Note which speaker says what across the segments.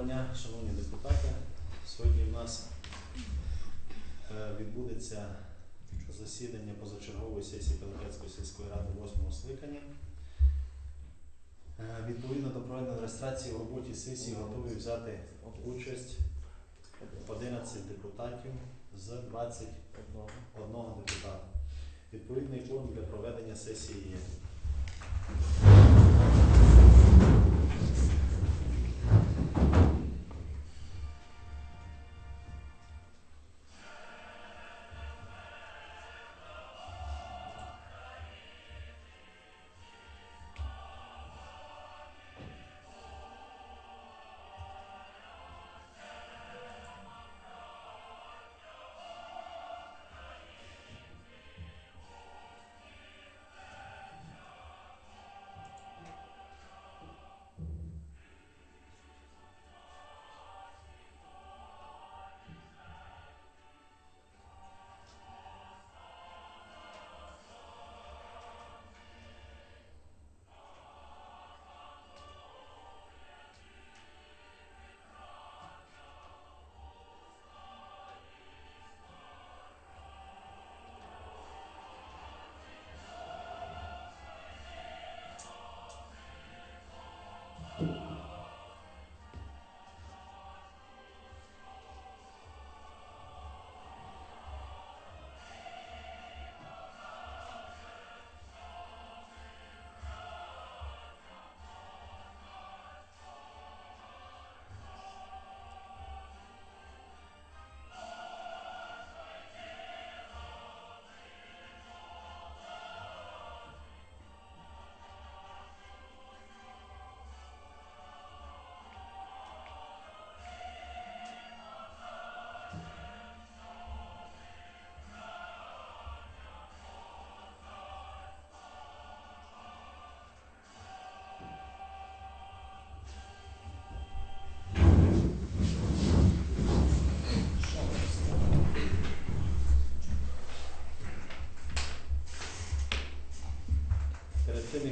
Speaker 1: Доброго дня, шановні депутати. Сьогодні в нас е, відбудеться засідання позачергової сесії Пилипецької сільської ради 8 скликання. Е, Відповідно до проведення реєстрації в роботі сесії готові взяти участь 11 депутатів з 21 депутата. Відповідний фонд для проведення сесії є.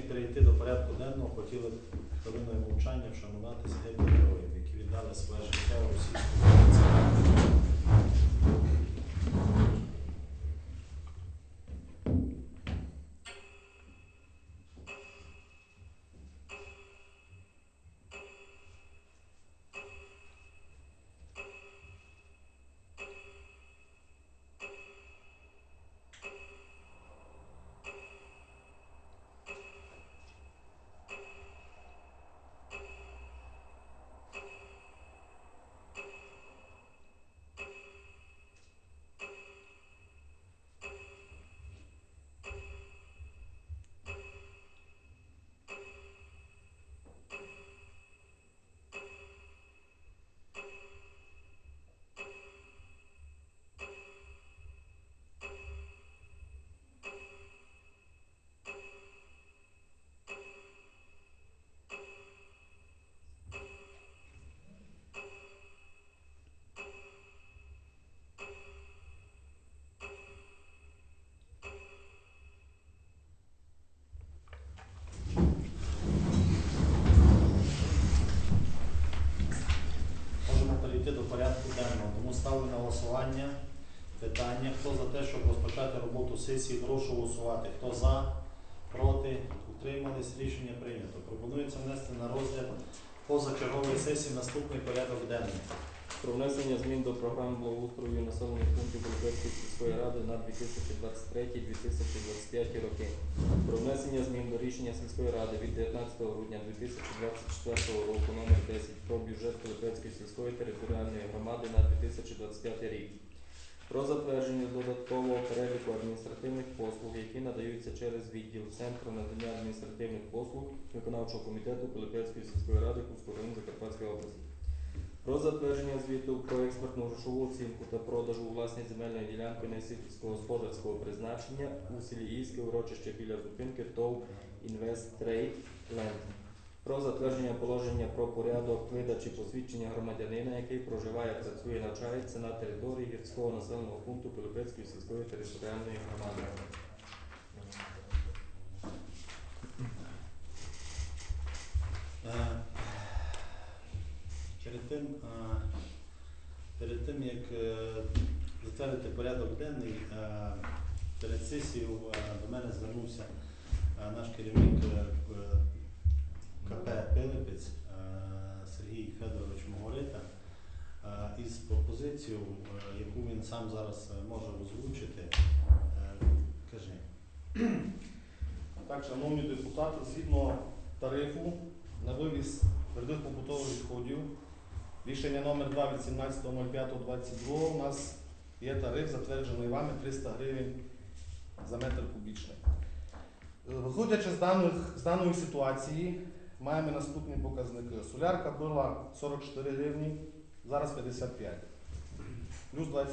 Speaker 1: Перейти до порядку денного, хотіли хвилиною мовчання вшанувати загиблих героїв, які віддали своє життя у голосування питання. Хто за те, щоб розпочати роботу сесії, прошу голосувати. Хто за, проти, утримались, рішення прийнято. Пропонується внести на розгляд позачергової сесії наступний порядок денний.
Speaker 2: Про внесення змін до програм благоустрою населених пунктів Поліпецької сільської ради на 2023-2025 роки. Про внесення змін до рішення сільської ради від 19 грудня 2024 року номер 10 про бюджет Поліпецької сільської територіальної громади на 2025 рік. Про затвердження додаткового переліку адміністративних послуг, які надаються через відділ Центру надання адміністративних послуг виконавчого комітету Поліпецької сільської ради Кузького району Закарпатської області. Про затвердження звіту про експертну грошову оцінку та продажу у власність земельної ділянки сільськогосподарського призначення у селі Ійське урочище біля зупинки ТОВ Інвест Трейд Ленд. Про затвердження положення про порядок видачі посвідчення громадянина, який проживає, працює, навчається на території гірського населеного пункту Пилипецької сільської територіальної громади.
Speaker 1: Е, Перед тим, е, перед тим як е, затвердити порядок денний, е, перед сесією до мене звернувся наш керівник КП Пилипець Сергій Федорович Могорита із пропозицією, яку він сам зараз може озвучити. Кажи.
Speaker 3: Так, шановні депутати, згідно тарифу на вивіз твердих побутових відходів, рішення номер 2 від 17.05.22 у нас є тариф, затверджений вами 300 гривень за метр кубічний. Е, Виходячи з, даних, з даної ситуації, маємо наступні показники. Солярка була 44 гривні, зараз 55, плюс 25%.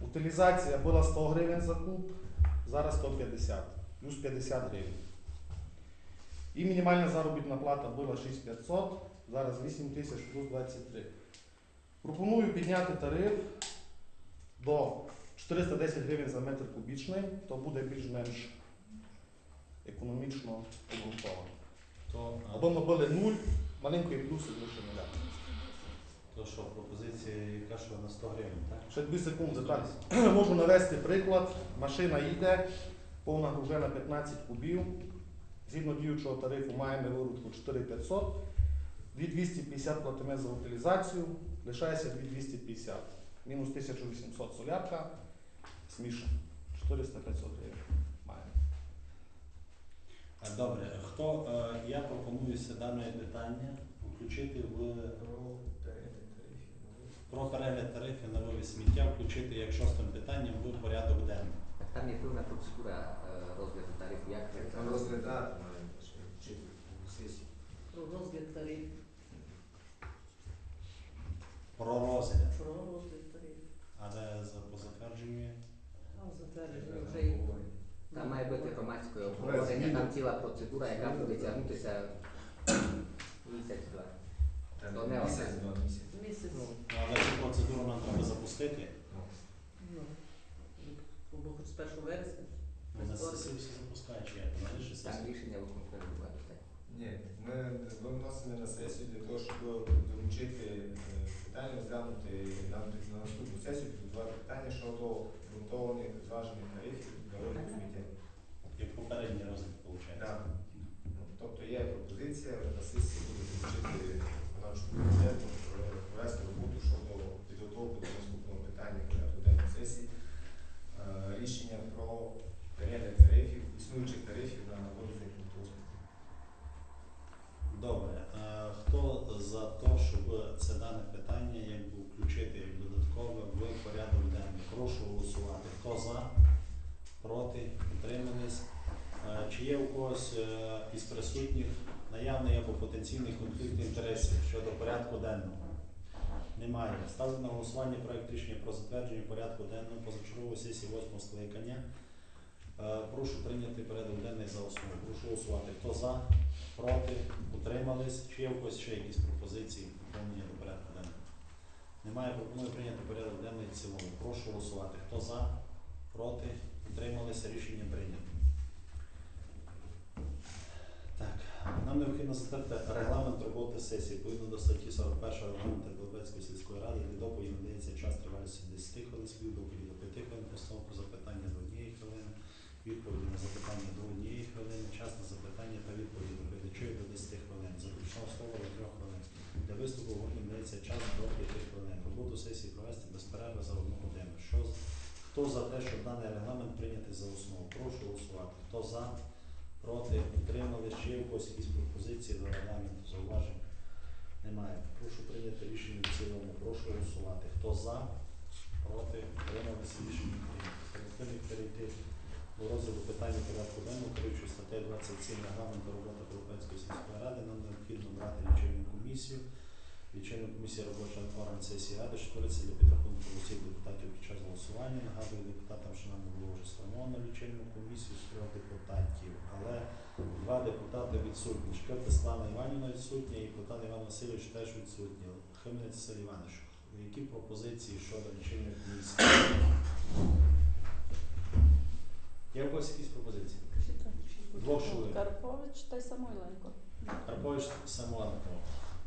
Speaker 3: Утилізація була 100 гривень за куб, зараз 150 плюс 50 гривень. І мінімальна заробітна плата була 6500, зараз 8 тисяч плюс 23. Пропоную підняти тариф до 410 гривень за метр кубічний, то буде більш-менш економічно обґрунтовано.
Speaker 1: То,
Speaker 3: Або ми були 0, маленький плюс і більше нуля.
Speaker 1: то що, пропозиція, яка що на 100 гривень, так?
Speaker 3: Ще дві секунди. Так, можу навести приклад. Машина їде, повна гружена 15 кубів. Згідно діючого тарифу маємо виручку 4500. 2250 платимо за утилізацію, лишається 2250. Мінус 1800 солярка. Смішно. 400-500 гривень маємо.
Speaker 1: Добре, хто, е, я пропоную дане питання включити в про перегляд тарифів на вивіз сміття, включити як шостим питанням в порядок денний.
Speaker 4: Там є певна процедура е, розгляду тарифу, як
Speaker 5: розглядати
Speaker 6: розгляд тарифів.
Speaker 1: Про розгляд.
Speaker 6: Про розгляд тарифів.
Speaker 1: Але за по затвердженню.
Speaker 6: А затвердження вже є.
Speaker 4: Там має бути громадське обговорення, там ціла процедура, яка буде тягнутися місяць-два. То не
Speaker 5: місяць, два місяці.
Speaker 6: Місяць.
Speaker 1: Ну, але цю процедуру нам треба запустити.
Speaker 6: Ну, або хоч з 1 вересня.
Speaker 1: Ну, на все запускає, чи як? На
Speaker 4: Там рішення виконкому.
Speaker 5: Ні, ми виносимо на сесію для того, щоб долучити е, питання, розглянути на, на наступну сесію, підготувати питання щодо ґрунтованих зважених тарифів для розгляду сміття.
Speaker 1: Як попередній розгляд, виходить.
Speaker 5: Так. Ну, Тобто є пропозиція на сесії буде долучити виконавчу комітету про- провести роботу щодо підготовки до наступного питання порядку денної сесії. е, Рішення про перегляд тарифів, існуючих тарифів на послуг.
Speaker 1: Добре. Е, Хто за те, щоб це дане питання якби включити як додаткове в порядок денний? Прошу голосувати. Хто за? Проти? Утримались? Е, Чи є у когось е, із присутніх наявний або потенційний конфлікт інтересів щодо порядку денного? Немає. Ставлю на голосування проект рішення про затвердження порядку денного позачергової сесії 8 скликання. Е, Прошу прийняти порядок денний за основу. Прошу голосувати. Хто за? Проти? Утримались? Чи є у когось ще якісь пропозиції доповнення до порядку денного? Немає. Пропоную прийняти порядок денний в цілому. Прошу голосувати. Хто за? Проти? Утрималися? Рішення прийнято. Так, нам необхідно затвердити регламент роботи сесії. Відповідно до статті 41 регламенту Долбецької сільської ради для доповіді надається час тривалістю 10 хвилин, співдоповіді до 5 хвилин, постановку запитання до 1 хвилини, відповіді на запитання до 1 хвилини, час на запитання та відповіді доповідачів до 10 хвилин, заключного слова до 3 хвилин. Для виступу групі час до 5 хвилин. Роботу сесії провести без перерви за одну годину. Що, хто за те, щоб даний регламент прийняти за основу? Прошу голосувати. Хто за? Проти? Утримали? Ще у якісь пропозиції до регламенту? Зауважень? Немає. Прошу прийняти рішення в цілому. Прошу голосувати. Хто за? Проти? Утрималися? Рішення прийнято. Перейти до розгляду питання порядку денного, керуючи статтею 27 регламенту роботи Європейської сільської ради, нам необхідно брати лічильну комісію. Лічильна комісія робоча орган сесії ради, що твориться для підрахунку голосів депутатів під час голосування. Нагадую депутатам, що нам було вже сформовано лічильну комісію з трьох депутатів, але два депутати відсутні. Шкерта Слава Іванівна відсутня і Платан Іван Васильович теж відсутні. Василь Іванович, які пропозиції щодо лічильної комісії? Є у когось якісь пропозиції? Двох чоловік.
Speaker 7: Карпович та й Самойленко.
Speaker 1: Карпович Самойленко.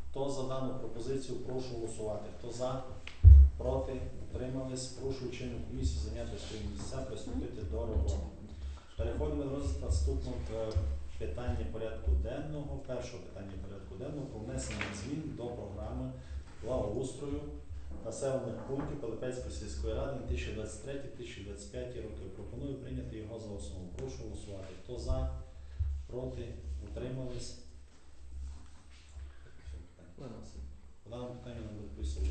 Speaker 1: Хто за дану пропозицію, прошу голосувати. Хто за, проти, утримались, прошу членів комісії зайняти свої місця, приступити до роботи. Переходимо до розгляду наступного е, питання порядку денного. Першого питання порядку денного про внесення змін до програми благоустрою населених пунктів Пилипецької сільської ради на 2023-2025 роки. Пропоную прийняти його за основу. Прошу голосувати. Хто за, проти, утримались? По даному питанню нам Олександр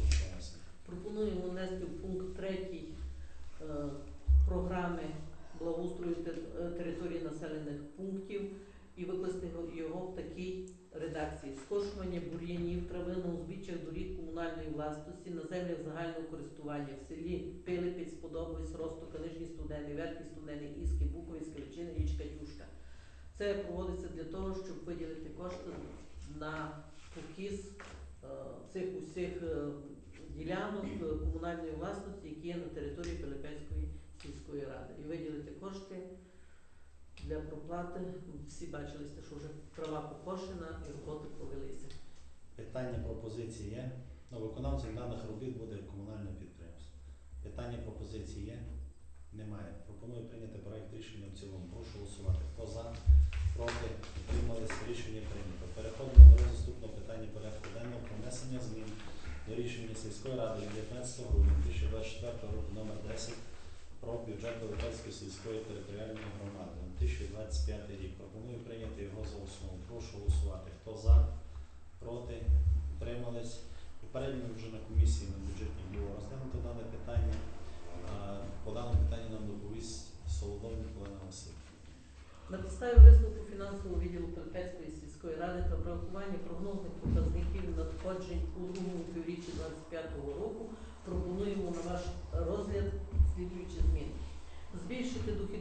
Speaker 6: Пропонуємо внести в пункт 3 е, програми благоустрою е, території населених пунктів і викласти його- в такій редакції. Скошування бур'янів, трави на узбіччях доріг комунальної власності на землях загального користування в селі Пилипець, Подобовець, Ростока, Нижній Студений, Верхній Студений, Іски, Букові, Скаличини, Річка Тюшка. Це проводиться для того, щоб виділити кошти на покіс е, цих усіх е, ділянок комунальної власності, які є на території Пилипецької сільської ради, і виділити кошти для проплати. Всі бачили, що вже трава покошена і роботи провелися.
Speaker 1: Питання пропозиції є. Ну, виконавцем даних робіт буде комунальне підприємство. Питання пропозиції є? Немає. Пропоную прийняти проект рішення в цілому. Прошу голосувати. Хто за, проти, утримались, рішення прийнято. Переходимо до наступного питання порядку денного про внесення змін до рішення сільської ради від 19 грудня 2024 року номер 10 про бюджет Великівської сільської територіальної громади 2025 рік. Пропоную прийняти його за основу. Прошу голосувати. Хто за, проти, утримались. Попередньо вже на комісії на бюджетній було розглянуто дане питання. По даному питанню нам доповість Солодовник Олена Васильівна.
Speaker 6: На підставі висновку фінансового відділу Пилипецької сільської ради та врахування прогнозних показників надходжень у другому півріччі 2025 року пропонуємо на ваш розгляд слідуючі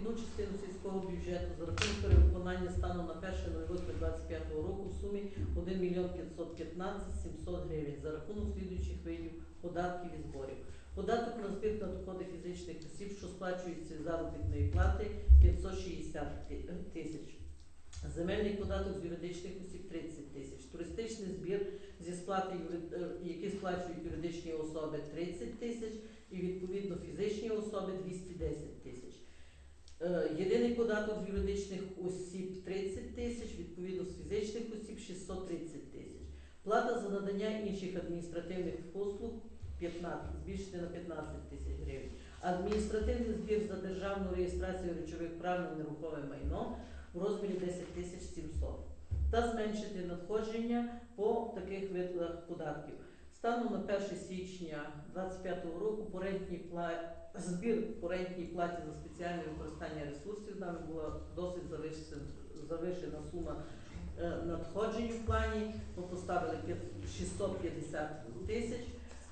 Speaker 6: дохідну частину сільського бюджету за рахунок перевиконання стану на 1.08.25 року в сумі 1 мільйон 515 700 гривень за рахунок слідуючих видів податків і зборів. Податок на збір та доходи фізичних осіб, що сплачуються з заробітної плати 560 тисяч. Земельний податок з юридичних осіб 30 тисяч. Туристичний збір зі сплати, е, які сплачують юридичні особи 30 тисяч і відповідно фізичні особи 210 тисяч. Е, Єдиний податок з юридичних осіб 30 тисяч, відповідно з фізичних осіб 630 тисяч. Плата за надання інших адміністративних послуг 15, збільшити на 15 тисяч гривень. Адміністративний збір за державну реєстрацію речових прав на нерухоме майно в розмірі 10 тисяч 700 та зменшити надходження по таких видах податків. Станом на 1 січня 2025 року по рентній пла- збір по рентній платі за спеціальне використання ресурсів нами була досить завищена, завищена сума е, надходжень в плані. Ми поставили 650 тисяч.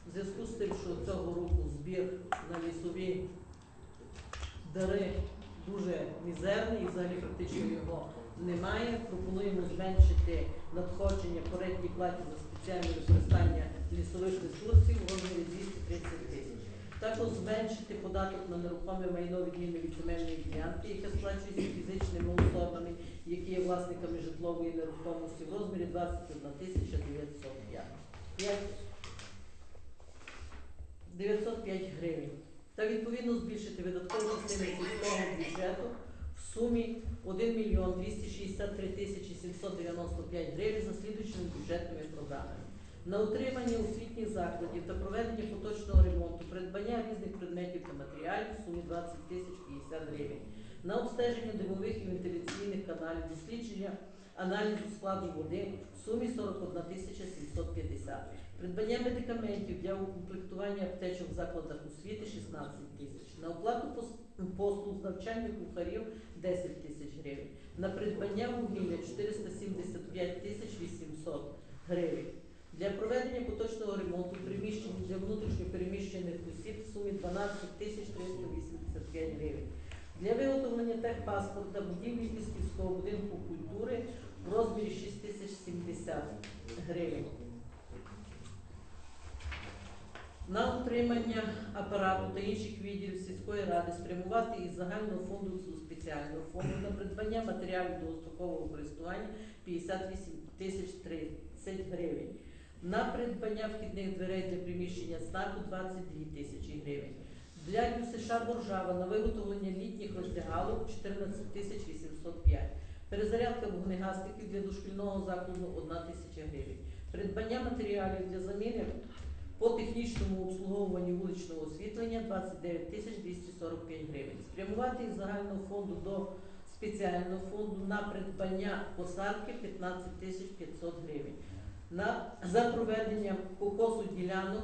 Speaker 6: В зв'язку з тим, що цього року збір на лісові дари дуже мізерний і взагалі практично його немає. Пропонуємо зменшити надходження по рентній платі за спеціальне використання лісових ресурсів в розмірі 230 тисяч. Також зменшити податок на нерухоме майно відмінно від земельної ділянки, яке сплачується фізичними особами, які є власниками житлової нерухомості в розмірі 21 тисяча 905. 905 гривень. Та відповідно збільшити видаткову частину сільського бюджету в сумі 1 мільйон 263 тисячі 795 гривень за слідуючими бюджетними програмами. На утримання освітніх закладів та проведення поточного ремонту, придбання різних предметів та матеріалів в сумі 20 тисяч 50 гривень. На обстеження димових і вентиляційних каналів, дослідження аналізу складу води в сумі 41 тисяча 750. Придбання медикаментів для укомплектування аптечок в закладах освіти 16 тисяч. На оплату послуг з навчання кухарів 10 тисяч гривень. На придбання вугілля 475 тисяч 800 гривень. Для проведення поточного ремонту приміщень для внутрішньопереміщених осіб в сумі 12 тисяч 385 гривень. Для виготовлення техпаспорта будівлі Пісківського будинку культури в розмірі 6 тисяч 70 гривень. На утримання апарату та інших відділів сільської ради спрямувати із загального фонду до спеціального фонду на придбання матеріалів довгострокового користування 58 тисяч 30 гривень. На придбання вхідних дверей для приміщення знаку 22 тисячі гривень. Для ЮСШ Боржава на виготовлення літніх роздягалок 14 тисяч 805. Перезарядка вогнегасників для дошкільного закладу 1 тисяча гривень. Придбання матеріалів для заміни по технічному обслуговуванню вуличного освітлення 29 тисяч 245 гривень. Спрямувати із загального фонду до спеціального фонду на придбання посадки 15 тисяч 500 гривень. На, за проведення покосу ділянок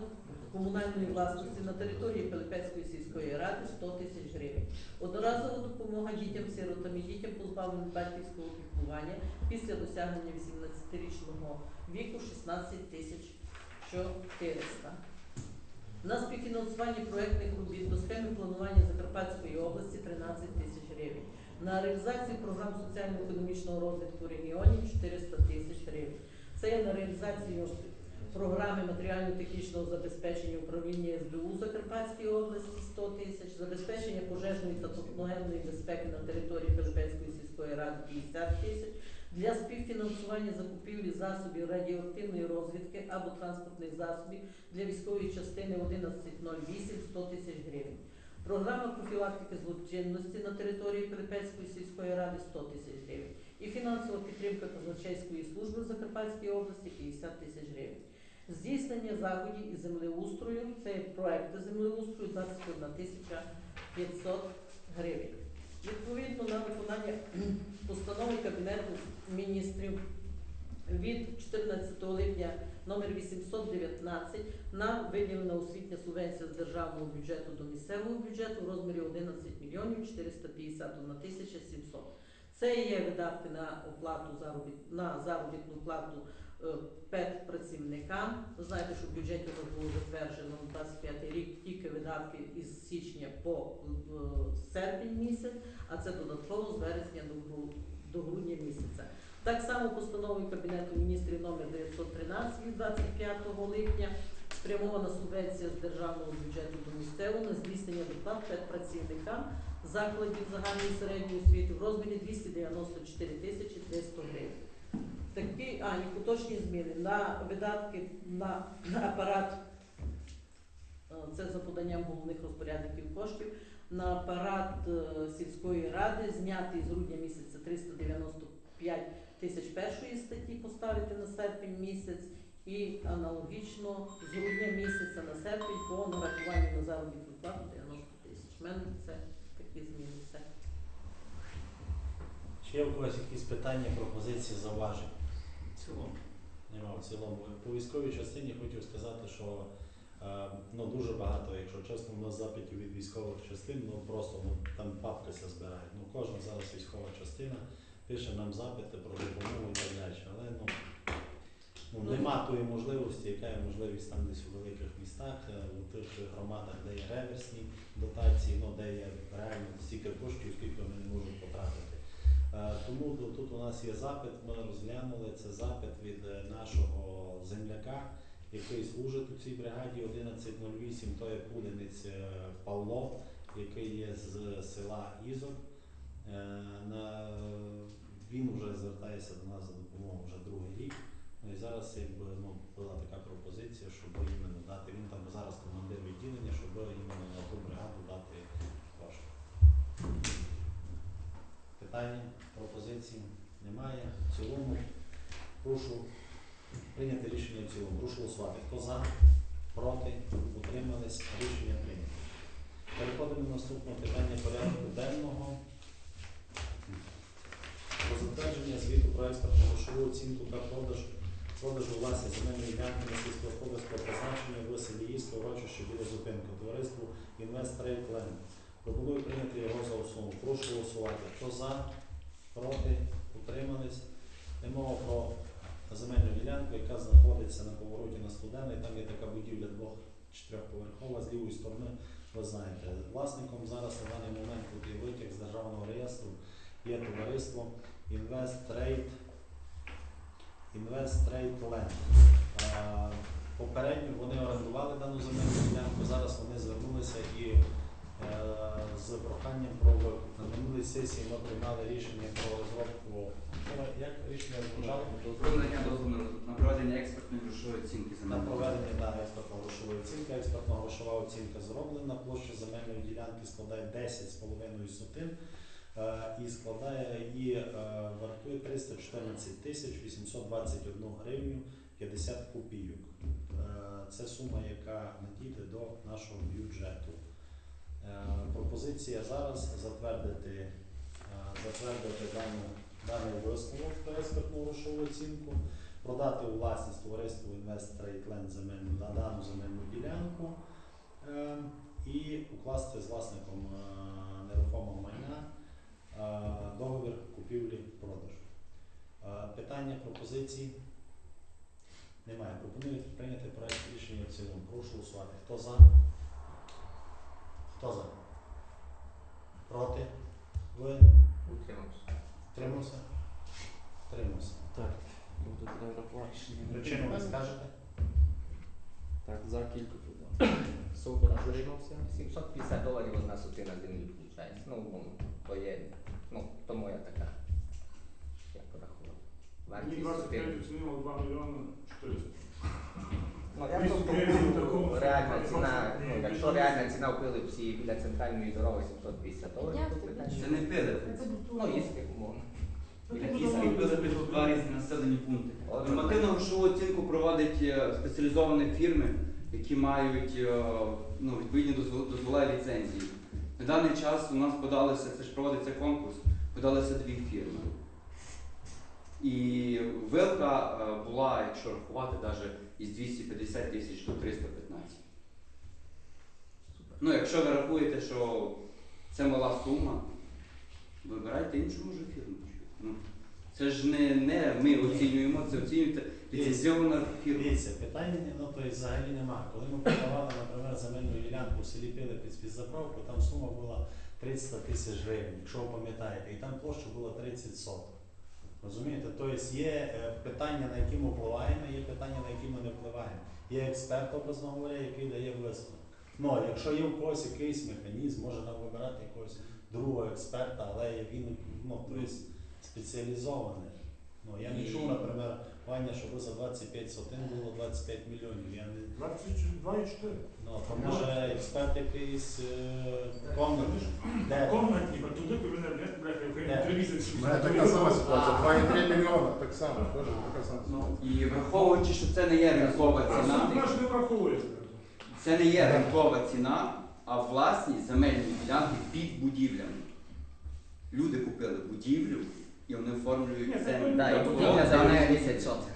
Speaker 6: комунальної власності на території Пилипецької сільської ради 100 тисяч гривень. Одноразова допомога дітям-сиротам і дітям позбавленим батьківського опікування після досягнення 18-річного віку 16 тисяч 400. На співфінансування проектних робіт до схеми планування Закарпатської області 13 тисяч гривень. На реалізацію програм соціально-економічного розвитку регіонів 400 тисяч гривень. Це є на реалізацію програми матеріально-технічного забезпечення управління СБУ Закарпатської області 100 тисяч, забезпечення пожежної та техногенної безпеки на території Пилипецької сільської ради 50 тисяч, для співфінансування закупівлі засобів радіоактивної розвідки або транспортних засобів для військової частини 1108 100 тисяч гривень. Програма профілактики злочинності на території Пилипецької сільської ради 100 тисяч гривень. І фінансова підтримка казначейської служби в Закарпатській області 50 тисяч гривень. Здійснення заходів із землеустрою, це проекти землеустрою 21 тисяча 500 гривень. Відповідно на виконання постанови Кабінету міністрів від 14 липня номер 819 нам виділена освітня субвенція з державного бюджету до місцевого бюджету в розмірі 11 мільйонів 451 тисяча 700. Це є видатки на оплату заробіт, на заробітну плату е, ПЕТ працівникам. Ви знаєте, що в бюджеті було затверджено на 25 рік тільки видатки із січня по е, серпень місяць, а це додатково з вересня до, грудня місяця. Так само постановою Кабінету міністрів номер 913 від 25 липня спрямована субвенція з державного бюджету до місцевого на здійснення доплат працівникам закладів загальної середньої освіти в розмірі 294 тисячі 300 гривень. Такі, а, поточні зміни на видатки на, на апарат, е, це за поданням головних розпорядників коштів, на апарат е, сільської ради зняти з грудня місяця 395 тисяч першої статті поставити на серпень місяць і аналогічно з грудня місяця на серпень по нарахуванню на заробітну плату 90 тисяч. У мене це такі зміни. Все.
Speaker 1: Чи є у когось якісь питання, пропозиції, зауваження?
Speaker 4: В цілому.
Speaker 1: Нема в цілому. По військовій частині хотів сказати, що е, ну, дуже багато, якщо чесно, у нас запитів від військових частин, ну просто ну, там папка ся збирає. Ну, кожна зараз військова частина пише нам запити про допомогу і так далі. Але ну, ну,
Speaker 6: Ну,
Speaker 1: нема тої можливості, яка є можливість там десь у великих містах, е, у тих громадах, де є реверсні дотації, ну, де є реально стільки коштів, скільки вони не можуть потратити. Е, Тому тут- у нас є запит, ми розглянули це запит від е, нашого земляка, який служить у цій бригаді 1108, то є пуденець Павло, який є з села Ізор. Він вже звертається до нас за допомогою вже другий рік. Ну і зараз якби, ну, була така пропозиція, щоб іменно дати, він там зараз командир відділення, щоб іменно на ту бригаду дати кошти. Питання, пропозиції немає. В цілому прошу прийняти рішення в цілому. Прошу голосувати. Хто за, проти, утримались, рішення прийнято. Переходимо до наступного питання порядку денного. Про затвердження звіту про експортну грошову оцінку та продаж продажу власні земельної ділянки на сільськогосподарського призначення в селі Їско, урочище біля товариству Інвест Трейд Ленд. Пропоную прийняти його за основу. Прошу голосувати. Хто за, проти, утримались. Йде мова про земельну ділянку, яка знаходиться на повороті на Студена, і там є така будівля двох чи трьохповерхова з лівої сторони, ви знаєте. Власником зараз на даний момент є витяг з державного реєстру, є товариство Invest Trade Invest Trade Land. Попередньо вони орендували дану земельну ділянку, зараз вони звернулися і е, з проханням про викуп. На минулій сесії ми приймали рішення про розробку. Як рішення звучало?
Speaker 7: Дозволення дозволу на проведення експертної грошової оцінки
Speaker 1: оцінка, експертно-грошова оцінка зроблена. Площа земельної ділянки складає 10,5 сотин і складає і е, вартує 314 тисяч 821 гривню 50 копійок. Е, Це сума, яка надійде до нашого бюджету. Е, Пропозиція зараз затвердити, е, затвердити дану, даний висновок експертну грошову оцінку, продати у власність товариству Land земельну на дану земельну ділянку е, і укласти з власником е, нерухомого майна е, договір купівлі-продажу. Питання, пропозиції? Немає. Пропоную прийняти проект рішення в цілому. Прошу голосувати. Хто за? Хто за? Проти? Ви?
Speaker 4: Утримався.
Speaker 1: Тримався? Тримався.
Speaker 2: Так, врахувати.
Speaker 1: Причину ви скажете?
Speaker 2: Так, за кілька питань. Соболь утримався.
Speaker 4: 750 доларів одна сотина землі виходить. Ну, ну, то є, ну, то моя така. Я порахував.
Speaker 7: Мені
Speaker 4: Вартість
Speaker 7: 25
Speaker 4: сотини.
Speaker 7: оцінило 2 мільйони 400.
Speaker 4: Ну, я просто кажу, реальна ціна, ну,
Speaker 7: ні,
Speaker 4: якщо реальна ціна в Пилипсі біля центральної дороги 750 доларів, то питання.
Speaker 8: Це не Пилип.
Speaker 4: Ну, їсти, умовно. Біля
Speaker 8: І Пилип тут два різні населені пункти. Нормативну грошову оцінку проводять е, спеціалізовані фірми, які мають е, ну, відповідні дозвол- дозвола і ліцензії. На даний час у нас подалися, це ж проводиться конкурс, подалися дві фірми. І вилка е, була, якщо рахувати, навіть із 250 тисяч до 315. Ну, якщо ви рахуєте, що це мала сума, вибирайте іншу може фірму. Ну, це ж не, не ми оцінюємо, це оцінюєте ліцензіована фірма.
Speaker 1: Дивіться, питання ну, то есть, взагалі немає. Коли ми продавали, наприклад, земельну ділянку в селі Пилипець під заправку, там сума була 300 тисяч гривень, якщо ви пам'ятаєте, і там площа була 30 соток. Розумієте? Тобто є е, питання, на які ми впливаємо, є питання, на які ми не впливаємо. Є експерт, образно говоря, який дає висновок. Ну, якщо є у когось якийсь механізм, може нам вибирати якогось другого експерта, але він ну, тобто, спеціалізований. Ну, я не чув, наприклад, Ваня, щоб за 25 сотин було 25 мільйонів. Я не
Speaker 7: 22,4.
Speaker 1: ну, то може експерт якийсь е, комнатний. Де?
Speaker 7: Комнатні, а туди кабінет, не бляха,
Speaker 1: Де?
Speaker 7: я три місяці.
Speaker 9: У мене така сама ситуація, 2,3 мільйона, так само, теж така сама
Speaker 8: Ну,
Speaker 9: ситуація.
Speaker 8: і враховуючи, що це не є ринкова ціна,
Speaker 7: Вона ж не враховує.
Speaker 8: це не є ринкова ціна, а власність земельної ділянки під будівлями. Люди купили будівлю і вони оформлюють
Speaker 7: це
Speaker 8: землю.
Speaker 4: І будівля займає 10 соток.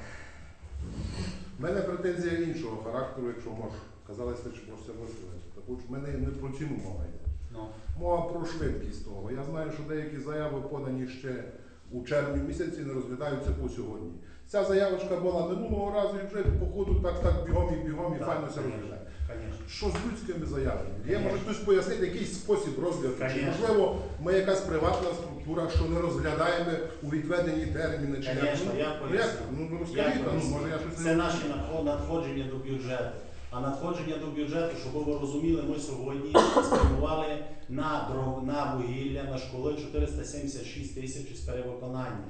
Speaker 9: У мене претензія іншого характеру, якщо можу. Казалось, що можете висловити. Так от в мене не про ціну мова йде.
Speaker 1: Ну,
Speaker 9: Мова про швидкість того. Я знаю, що деякі заяви подані ще у червні місяці не розглядаються по сьогодні. Ця заявочка була минулого разу і вже по ходу так так бігом і бігом і
Speaker 1: Так,
Speaker 9: файно все розглядає. Що з людськими заявами? Є, може хтось пояснити якийсь спосіб розгляду? Чи можливо ми якась приватна структура, що не розглядаємо у відведені терміни? Чи як? Ну,
Speaker 1: я
Speaker 9: ну, як?
Speaker 1: поясню.
Speaker 9: Ну, ну,
Speaker 1: Я
Speaker 9: розкажіть, ну, може я щось
Speaker 1: Це наші надходження до бюджету. А надходження до бюджету, щоб ви розуміли, ми сьогодні спрямували на на вугілля, на школи 476 тисяч із перевиконання.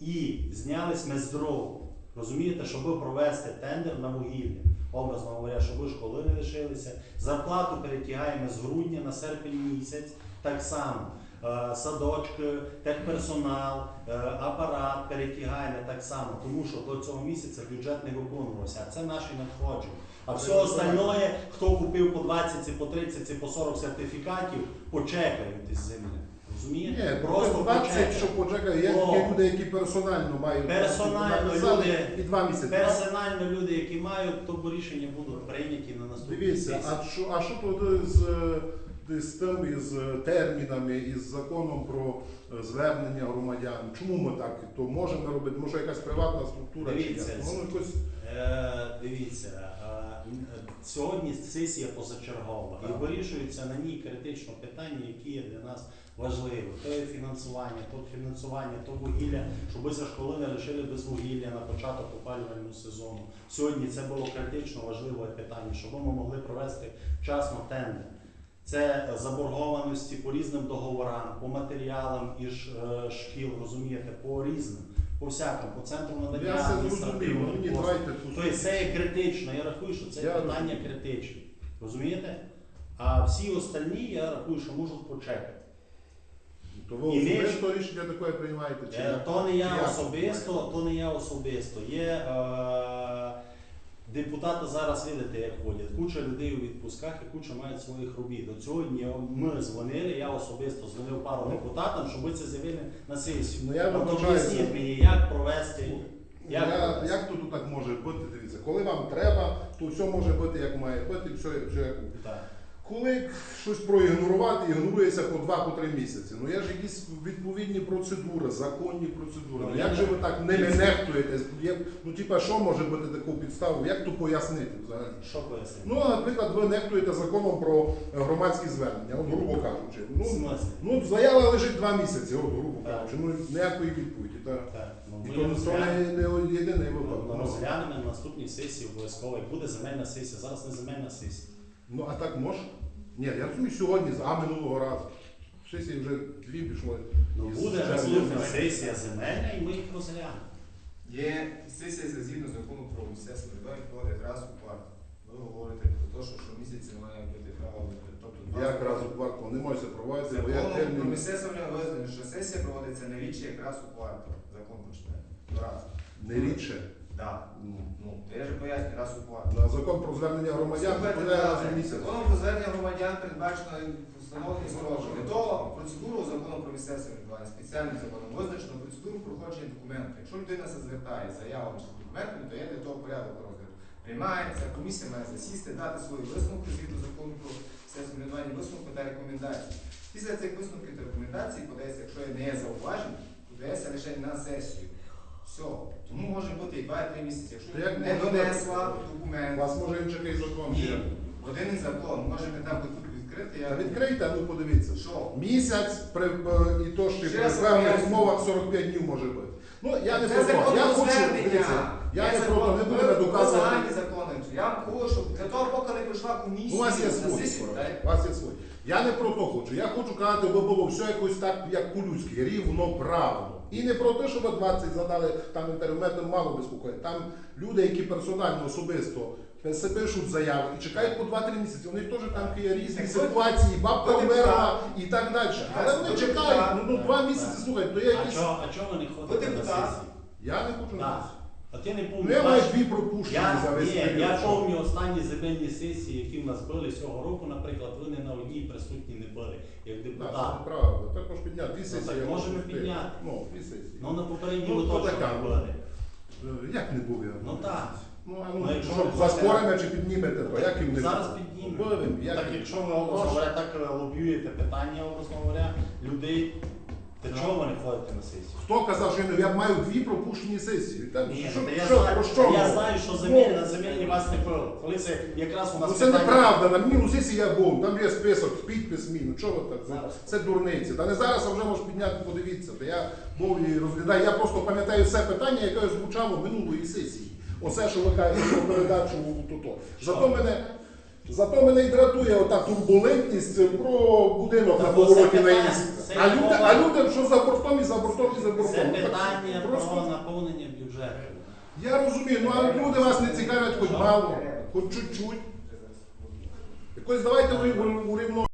Speaker 1: І знялись ми з дров. Розумієте, щоб провести тендер на вугілля. Образно говоря, щоб школи не лишилися. Зарплату перетягаємо з грудня на серпень місяць. Так само. Е, Садочки, техперсонал, е, апарат перетягаємо так само, тому що до цього місяця бюджет не виконувався, а це наші надходження. А все остальное, хто купив по 20, по 30, по 40 сертифікатів, почекають із землі. Розумієте?
Speaker 9: Ні,
Speaker 1: Просто
Speaker 9: просто 20, що почекає. Є
Speaker 1: О.
Speaker 9: люди, які персонально мають
Speaker 1: Персонально
Speaker 9: написали
Speaker 1: люди-
Speaker 9: і два місяці.
Speaker 1: Персонально люди, які мають, то рішення будуть прийняті на наступний
Speaker 9: Дивіться,
Speaker 1: сесії.
Speaker 9: а що, а що тут з, з тим із термінами, із законом про е, звернення громадян? Чому ми так? То можемо робити, може якась приватна структура
Speaker 1: Дивіться,
Speaker 9: чи як? Ну, якось
Speaker 1: Е, дивіться, сьогодні сесія позачергова і вирішується на ній критично питання, які є для нас важливі. То є фінансування, то фінансування, то вугілля, щоб за школи не лишили без вугілля на початок опалювального сезону. Сьогодні це було критично важливе питання, щоб ми могли провести вчасно тендер. Це заборгованості по різним договорам, по матеріалам із е, шкіл, розумієте, по різним, по всякому, по центру надання
Speaker 9: я все зрозумів. давайте тут.
Speaker 1: Тобто це є критично. Я рахую, що це
Speaker 9: Я
Speaker 1: питання критичне. Розумієте? А всі остальні я рахую, що можуть почекати.
Speaker 9: То ви
Speaker 1: І ми-
Speaker 9: особисто рішення таке приймаєте? Чи
Speaker 1: Е,
Speaker 9: як?
Speaker 1: То не я
Speaker 9: Як?
Speaker 1: особисто, то не я особисто. Є е, депутати зараз, видите, як ходять. Куча людей у відпусках і куча мають своїх робіт. До цього ми дзвонили, я особисто дзвонив пару депутатам, щоб ви це з'явили на сесію.
Speaker 9: Ну, я
Speaker 1: об'ясніть мені, як провести. Як,
Speaker 9: Я, як тут так може бути? Дивіться, коли вам треба, то все може бути як має бути, все, все як
Speaker 1: Так.
Speaker 9: Коли щось проігнорувати, ігнорується по два, по три місяці. Ну є ж якісь відповідні процедури, законні процедури.
Speaker 1: Ну,
Speaker 9: Ну, як же ви так ними нехтуєте? Є- Ну, типа, що може бути таку підставу? Як то пояснити взагалі?
Speaker 1: Що пояснити?
Speaker 9: Ну, наприклад, ви нехтуєте законом про громадські звернення, от грубо кажучи. Ну, ну заява лежить два місяці, от грубо кажучи. Ну ніякої відповіді. Так.
Speaker 1: Так, ну,
Speaker 9: І то, не, не єдиний
Speaker 1: Ми
Speaker 9: випадок.
Speaker 1: розглянемо на наступній сесії обов'язково. Буде земельна сесія. Зараз не земельна сесія.
Speaker 9: Ну а так може? Ні, я розумію сьогодні, а минулого разу. Сесії вже дві пішли.
Speaker 1: Ну,
Speaker 9: Із
Speaker 1: буде наступна сесія земельна і ми їх розглянемо.
Speaker 5: Є сесія згідно закону про місцеве самоврядування проводить раз у квартал. Ви говорите про те, що щомісяця має бути право, тобто два
Speaker 9: Як раз у квартал не можеться проводити, бо я
Speaker 5: Законом про
Speaker 9: термін.
Speaker 5: місцеве самоврядування визначено, що сесія проводиться не рідше як раз у квартал. Закон почне. Раз.
Speaker 9: Не рідше.
Speaker 5: Так.
Speaker 9: Ну,
Speaker 5: Ну, я ж поясню, раз у.
Speaker 9: На закон про звернення громадян буде раз у місяць.
Speaker 5: Законом про звернення громадян передбачено встановлені строки. Для того процедуру закону про місцеве самоврядування спеціальним законом визначено процедуру проходження документів. Якщо людина се звертає заявами чи документами, то є для того порядок розгляду. Приймається, комісія має засісти, дати свої висновки згідно закону про місцеве самоврядування, висновки та рекомендації. Після цих висновків та рекомендацій подається, якщо не є зауважень, подається лише на сесію. Все. Тому може бути і 2-3 місяці. Якщо
Speaker 9: як
Speaker 5: не донесла
Speaker 9: бути? У
Speaker 5: документ,
Speaker 9: вас може інший закон? чи
Speaker 5: ні, один закон, може ми там відкрити,
Speaker 9: Та
Speaker 5: я
Speaker 9: відкрийте, ну подивіться.
Speaker 5: Що?
Speaker 9: Місяць при е, і то Ще при
Speaker 5: раз
Speaker 9: певних
Speaker 5: поясню.
Speaker 9: умовах 45 днів може бути. Ну я не
Speaker 5: Це
Speaker 9: про то.
Speaker 5: закон
Speaker 9: Я
Speaker 5: про
Speaker 9: хочу,
Speaker 5: звернення.
Speaker 9: дивіться, я
Speaker 5: Є
Speaker 9: не про то, не будемо доказувати.
Speaker 5: загальні закони. Я вам що для того, поки не прийшла комісія,
Speaker 9: Ну, у вас є
Speaker 5: на
Speaker 9: свої,
Speaker 5: сесію,
Speaker 9: коротше,
Speaker 5: так?
Speaker 9: у вас є свої. Я не про то хочу. Я хочу казати, би було все якось так, як по-людськи, рівно, правильно. І не про те, що ви 20 задали там інтернетом мало безпокоїть. Там люди, які персонально особисто себе пишуть заяви і чекають по 2-3 місяці. У них теж там є різні
Speaker 5: Так,
Speaker 9: ситуації, бабка вмерла і так далі. Але вони чекають, ну, ну два місяці, слухай, то
Speaker 1: я
Speaker 9: якісь.
Speaker 1: а чого ви не ходите на сесії?
Speaker 9: Я не хочу на
Speaker 1: Так. А ти не
Speaker 9: Ну
Speaker 1: помниш.
Speaker 9: я маю дві пропущені
Speaker 1: Я,
Speaker 9: за весь
Speaker 1: ні,
Speaker 9: період.
Speaker 1: я пам'ятаю останні земельні сесії, які в нас були цього року, наприклад, ви не на одній присутні не були, як
Speaker 9: Так,
Speaker 1: депутат.
Speaker 9: це правда. Також підняти. Дві
Speaker 1: Ну,
Speaker 9: сесії.
Speaker 1: так
Speaker 9: я
Speaker 1: можемо
Speaker 9: можу
Speaker 1: підняти.
Speaker 9: Ну, дві сесії.
Speaker 1: Ну на попередній
Speaker 9: Ну,
Speaker 1: ви
Speaker 9: то
Speaker 1: точно
Speaker 9: така,
Speaker 1: не
Speaker 9: ну.
Speaker 1: були.
Speaker 9: Е, Як не був я?
Speaker 1: Ну так.
Speaker 9: Ну, а
Speaker 1: Ну,
Speaker 9: ну,
Speaker 1: якщо
Speaker 9: що,
Speaker 1: ви
Speaker 9: заспоримо чи піднімете, то як їм не
Speaker 1: Зараз піднімемо.
Speaker 9: Будемо, як
Speaker 1: Так
Speaker 9: їм?
Speaker 1: якщо ви, образно говоря, так е, лобіюєте питання, образно говоря, людей, то чого ви не ходите на сесію?
Speaker 9: Хто казав, що я, не- я маю дві пропущені сесії? Та,
Speaker 1: Ні,
Speaker 9: що,
Speaker 1: ну, та я,
Speaker 9: що,
Speaker 1: знаю,
Speaker 9: про що
Speaker 1: я знаю, що
Speaker 9: Ну,
Speaker 1: земель, на земельні вас не пили. Коли це якраз у нас
Speaker 9: Ну це
Speaker 1: питання-
Speaker 9: неправда, на мені у сесії я був, там є список, підпис мій, ну чого ви так?
Speaker 1: Зараз.
Speaker 9: Це дурниці. Та не зараз, а вже можеш підняти, подивитися. Та я був і розглядаю. Я просто пам'ятаю все питання, яке звучало минулої сесії. Оце, що ви кажете про передачу у то. Зато мене. Зато мене і дратує ота турбулентність про будинок на повороті на
Speaker 1: питання-
Speaker 9: А люди, а люди, що за бортом і за бортом, і за бортом.
Speaker 1: Це
Speaker 9: Ну, так
Speaker 1: питання
Speaker 9: просто-
Speaker 1: про наповнення бюджету.
Speaker 9: Я розумію, ну а люди вас не цікавлять хоч мало, хоч чуть-чуть. Якось давайте ви урівно.